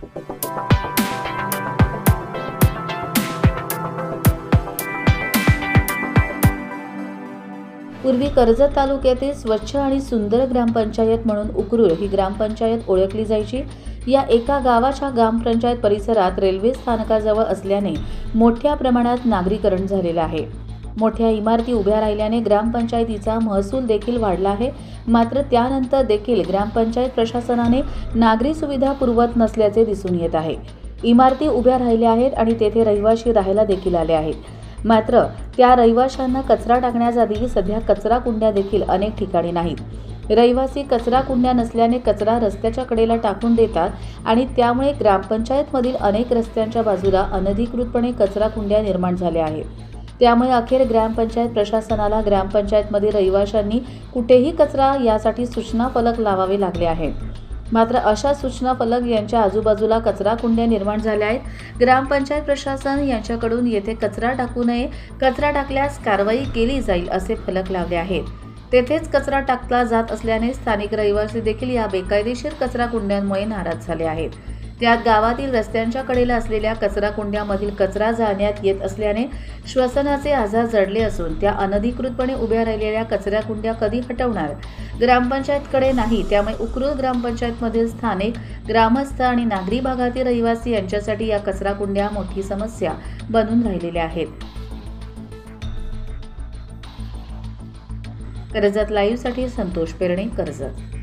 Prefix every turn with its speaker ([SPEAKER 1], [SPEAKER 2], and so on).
[SPEAKER 1] पूर्वी कर्जत तालुक्यातील स्वच्छ आणि सुंदर ग्रामपंचायत म्हणून उकरूर ही ग्रामपंचायत ओळखली जायची. या एका गावाच्या ग्रामपंचायत परिसरात रेल्वे स्थानकाजवळ असल्याने मोठ्या प्रमाणात नागरीकरण झालेलं आहे. मोठ्या इमारती उभ्या राहिल्याने ग्रामपंचायतीचा महसूल देखील वाढला आहे. मात्र त्यानंतर देखील ग्रामपंचायत प्रशासनाने नागरी सुविधा पुरवत नसल्याचे दिसून येत आहे. इमारती उभ्या राहिल्या आहेत आणि तेथे रहिवाशी राहायला देखील आले आहेत. मात्र त्या रहिवाशांना कचरा टाकण्यासाठी सध्या कचरा कुंड्या देखील अनेक ठिकाणी नाहीत. रहिवासी कचरा कुंड्या नसल्याने कचरा रस्त्याच्या कडेला टाकून देतात आणि त्यामुळे ग्रामपंचायतमधील अनेक रस्त्यांच्या बाजूला अनधिकृतपणे कचरा कुंड्या निर्माण झाल्या आहेत. त्यामुळे अखेर ग्रामपंचायत प्रशासनाला ग्रामपंचायतमध्ये रहिवाशांनी कुठेही कचरा यासाठी सूचना फलक लावावे लागले आहेत. मात्र अशा सूचना फलक यांच्या आजूबाजूला कचरा कुंड्या निर्माण झाल्या आहेत. ग्रामपंचायत प्रशासन यांच्याकडून येथे कचरा टाकू नये कचरा टाकल्यास कारवाई केली जाईल असे फलक लावले आहेत. तेथेच कचरा टाकला जात असल्याने स्थानिक रहिवासी देखील या बेकायदेशीर कचरा कुंड्यांमुळे नाराज झाले आहेत. त्यात गावातील रस्त्यांच्या कडेला असलेल्या कचरा कुंड्यामधील कचरा जाळण्यात येत असल्याने श्वसनाचे आजार जडले असून त्या अनधिकृतपणे उभ्या राहिलेल्या कचरा कुंड्या कधी हटवणार? ग्रामपंचायतकडे नाही त्यामुळे उकरूल ग्रामपंचायतमधील स्थानिक ग्रामस्थ आणि नागरी भागातील रहिवासी यांच्यासाठी या कचरा कुंड्या मोठी समस्या बनून राहिलेल्या आहेत. कर्जत लाईव्हसाठी संतोष पेरणे कर्जत.